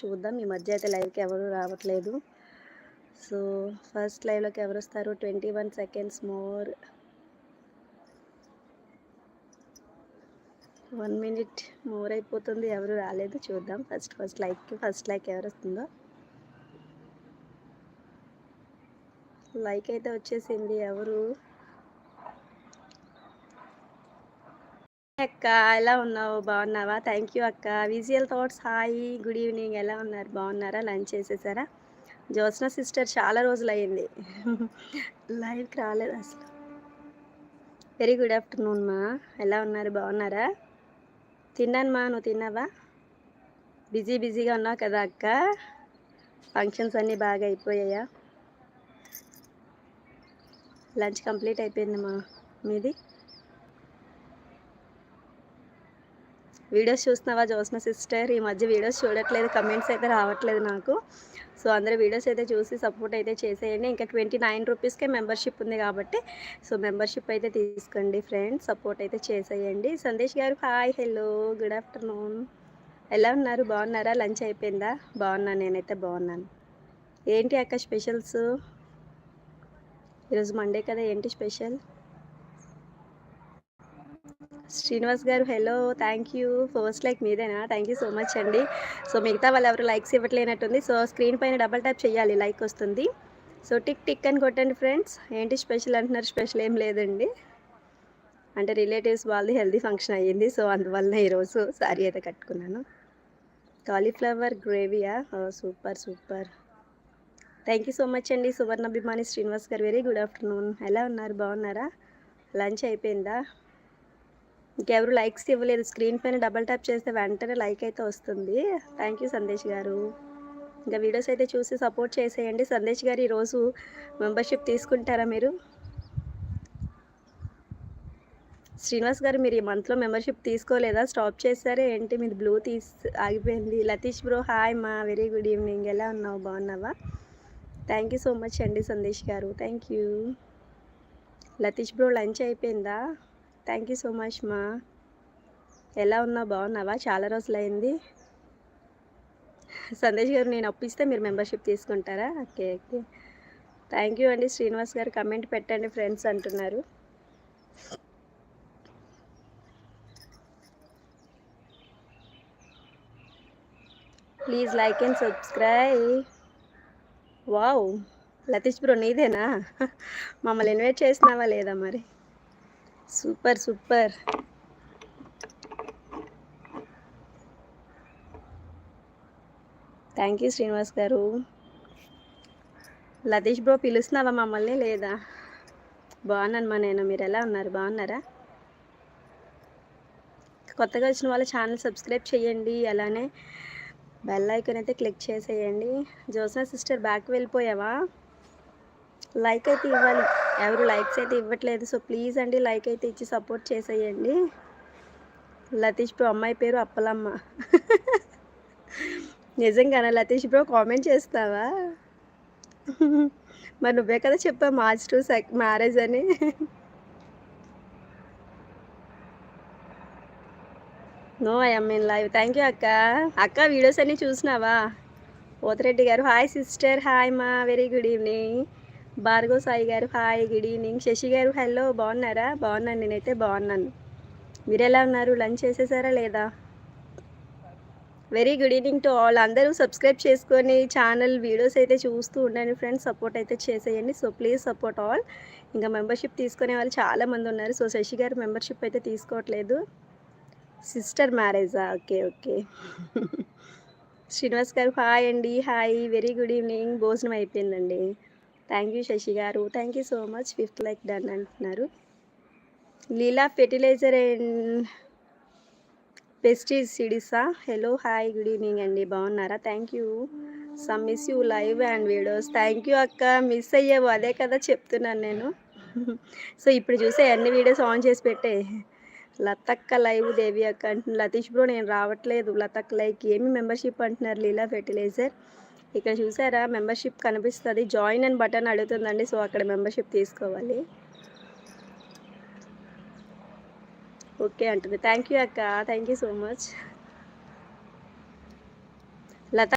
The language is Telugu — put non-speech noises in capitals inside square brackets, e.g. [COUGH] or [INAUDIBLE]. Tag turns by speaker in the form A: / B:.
A: చూద్దాం. ఈ మధ్య అయితే లైవ్కి ఎవరు రావట్లేదు. సో ఫస్ట్ లైవ్లోకి ఎవరు వస్తారు? Twenty one seconds more. One minute more అయిపోతుంది. ఎవరు రాలేదు. చూద్దాం. ఫస్ట్ ఫస్ట్ లైక్కి ఫస్ట్ లైక్ ఎవరు వస్తుందో. లైక్ అయితే వచ్చేసింది. ఎవరు? అక్క ఎలా ఉన్నావు? బాగున్నావా? థ్యాంక్ యూ అక్క. Visual thoughts hi good evening ఎలా ఉన్నారు? బాగున్నారా? లంచ్ చేసేసారా? జ్యోత్స్న సిస్టర్ చాలా రోజులు అయింది లైవ్కి రాలేదు అసలు. వెరీ గుడ్ ఆఫ్టర్నూన్ మా. ఎలా ఉన్నారు? బాగున్నారా? తిన్నాను మా. నువ్వు తిన్నావా? బిజీ బిజీగా ఉన్నావు కదా అక్క. ఫంక్షన్స్ అన్నీ బాగా అయిపోయాయా? లంచ్ కంప్లీట్ అయిపోయిందమ్మా మీది? వీడియోస్ చూస్తున్నావా జోస్న సిస్టర్? ఈ మధ్య వీడియోస్ చూడట్లేదు కమెంట్స్ అయితే రావట్లేదు నాకు. సో అందరూ వీడియోస్ అయితే చూసి సపోర్ట్ అయితే చేసేయండి. ఇంకా ట్వంటీ నైన్ రూపీస్కే మెంబర్షిప్ ఉంది కాబట్టి సో మెంబర్షిప్ అయితే తీసుకోండి ఫ్రెండ్స్ సపోర్ట్ అయితే చేసేయండి. సందేశ్ గారు హాయ్ హలో గుడ్ ఆఫ్టర్నూన్ ఎలా ఉన్నారు? బాగున్నారా? లంచ్ అయిపోయిందా? బాగున్నాను నేనైతే బాగున్నాను. ఏంటి అక్క స్పెషల్స్ ఈరోజు మండే కదా ఏంటి స్పెషల్ శ్రీనివాస్ గారు hello thank you first like మీదేనా? థ్యాంక్ యూ సో మచ్ అండి. సో మిగతా వాళ్ళు ఎవరు లైక్స్ ఇవ్వట్లేనట్టుంది. సో స్క్రీన్ పైన డబల్ ట్యాప్ చేయాలి లైక్ వస్తుంది. సో టిక్ టిక్ అని కొట్టండి ఫ్రెండ్స్ ఏంటి స్పెషల్ అంటున్నారు? స్పెషల్ ఏం లేదండి. అంటే రిలేటివ్స్ వాళ్ళది హెల్దీ ఫంక్షన్ అయ్యింది. సో అందువల్ల ఈరోజు సారీ అయితే కట్టుకున్నాను. Cauliflower గ్రేవీయా super super thank you so much అండి. సువర్ణ అభిమాని శ్రీనివాస్ గారు వెరీ గుడ్ ఆఫ్టర్నూన్ ఎలా ఉన్నారు? బాగున్నారా? లంచ్ అయిపోయిందా? ఇంకెవరు లైక్స్ ఇవ్వలేదు. స్క్రీన్ పైన డబల్ ట్యాప్ చేస్తే వెంటనే లైక్ అయితే వస్తుంది. థ్యాంక్ యూ సందేశ్ గారు. ఇంకా వీడియోస్ అయితే చూసి సపోర్ట్ చేసేయండి. సందేశ్ గారు ఈరోజు మెంబర్షిప్ తీసుకుంటారా మీరు? శ్రీనివాస్ గారు మీరు ఈ మంత్లో మెంబర్షిప్ తీసుకోలేదా? స్టాప్ చేస్తారే ఏంటి? మీది బ్లూ తీసి ఆగిపోయింది. లతీష్ బ్రో హాయ్ మా. Very good evening. ఎలా ఉన్నావు? బాగున్నావా? థ్యాంక్ యూ సో మచ్ అండి సందేశ్ గారు. Thank you Latheesh bro lunch అయిపోయిందా? థ్యాంక్ యూ సో మచ్ మా ఎలా ఉన్నా బాగున్నావా? చాలా రోజులైంది. సందేశ్ గారు నేను అప్పిస్తే మీరు మెంబర్షిప్ తీసుకుంటారా? Okay okay. థ్యాంక్ యూ అండి. శ్రీనివాస్ గారు కమెంట్ పెట్టండి ఫ్రెండ్స్ అంటున్నారు. Please like and subscribe wow Latheesh bro నీదేనా? మమ్మల్ని ఇన్వైట్ చేసినావా లేదా మరి? Super super. Thank you Srinivas గారు. లతీష్ బ్రో పిలుస్తున్నావా మమ్మల్ని? లేదా? బాగున్నానమ్మా నేను. మీరు ఎలా ఉన్నారు? బాగున్నారా? కొత్తగా వచ్చిన వాళ్ళ ఛానల్ సబ్స్క్రైబ్ చేయండి. అలానే బెల్ ఐకాన్ అయితే క్లిక్ చేసేయండి. జోసా సిస్టర్ బ్యాక్ వెళ్ళిపోయావా? లైక్ అయితే ఇవ్వాలి. ఎవరు లైక్స్ అయితే ఇవ్వట్లేదు. సో ప్లీజ్ అండి లైక్ అయితే ఇచ్చి సపోర్ట్ చేసేయండి. లతీష్ బ్రో అమ్మాయి పేరు అప్పలమ్మ. నిజంగానే లతీష్ బ్రో? కామెంట్ చేస్తావా? మరి నువ్వే కదా చెప్పా మార్చ్ టు సెక్ మ్యారేజ్ అని. No I mean live thank you అక్క. అక్క వీడియోస్ అన్నీ చూసినావా? పోతిరెడ్డి గారు హాయ్ సిస్టర్ హాయ్ మా very good evening Bhargava Sai గారు హాయ్ గుడ్ ఈవినింగ్. శశి గారు హలో బాగున్నారా? బాగున్నాను నేనైతే బాగున్నాను. మీరు ఎలా ఉన్నారు? లంచ్ చేసేసారా లేదా? Very good evening to all అందరూ సబ్స్క్రైబ్ చేసుకొని ఛానల్ వీడియోస్ అయితే చూస్తూ ఉండండి ఫ్రెండ్స్ సపోర్ట్ అయితే చేసేయండి. సో ప్లీజ్ సపోర్ట్ ఆల్ ఇంకా మెంబర్షిప్ తీసుకునే వాళ్ళు చాలామంది ఉన్నారు. సో శశి గారు మెంబర్షిప్ అయితే తీసుకోవట్లేదు. సిస్టర్ మ్యారేజా ఓకే ఓకే శ్రీనివాస్ గారు హాయ్ అండి. హాయ్ వెరీ గుడ్ ఈవినింగ్ భోజనం అయిపోయిందండి. థ్యాంక్ యూ శశి గారు. Thank you so much fifth like done అంటున్నారు. లీలా ఫెర్టిలైజర్ అండ్ పెస్టిసైడ్సా? హలో హాయ్ గుడ్ ఈవినింగ్ అండి. బాగున్నారా? Thank you some miss you live and videos thank you అక్క మిస్ అయ్యావు. అదే కదా చెప్తున్నాను నేను. [LAUGHS] సో ఇప్పుడు చూసే అన్ని వీడియోస్ ఆన్ చేసి పెట్టే. లతక్క లైవ్ దేవి అక్క అంటున్నారు. లతీష్ బ్రో నేను రావట్లేదు. లతక్క లైక్ ఏమి మెంబర్షిప్ అంటున్నారు లీలా ఫెర్టిలైజర్? ఇక్కడ చూసారా మెంబర్షిప్ కనిపిస్తుంది. జాయిన్ అని బటన్ అడుగుతుందండి సో అక్కడ మెంబర్షిప్ తీసుకోవాలి. ఓకే అంటుంది. థ్యాంక్ యూ అక్క. Thank you so much.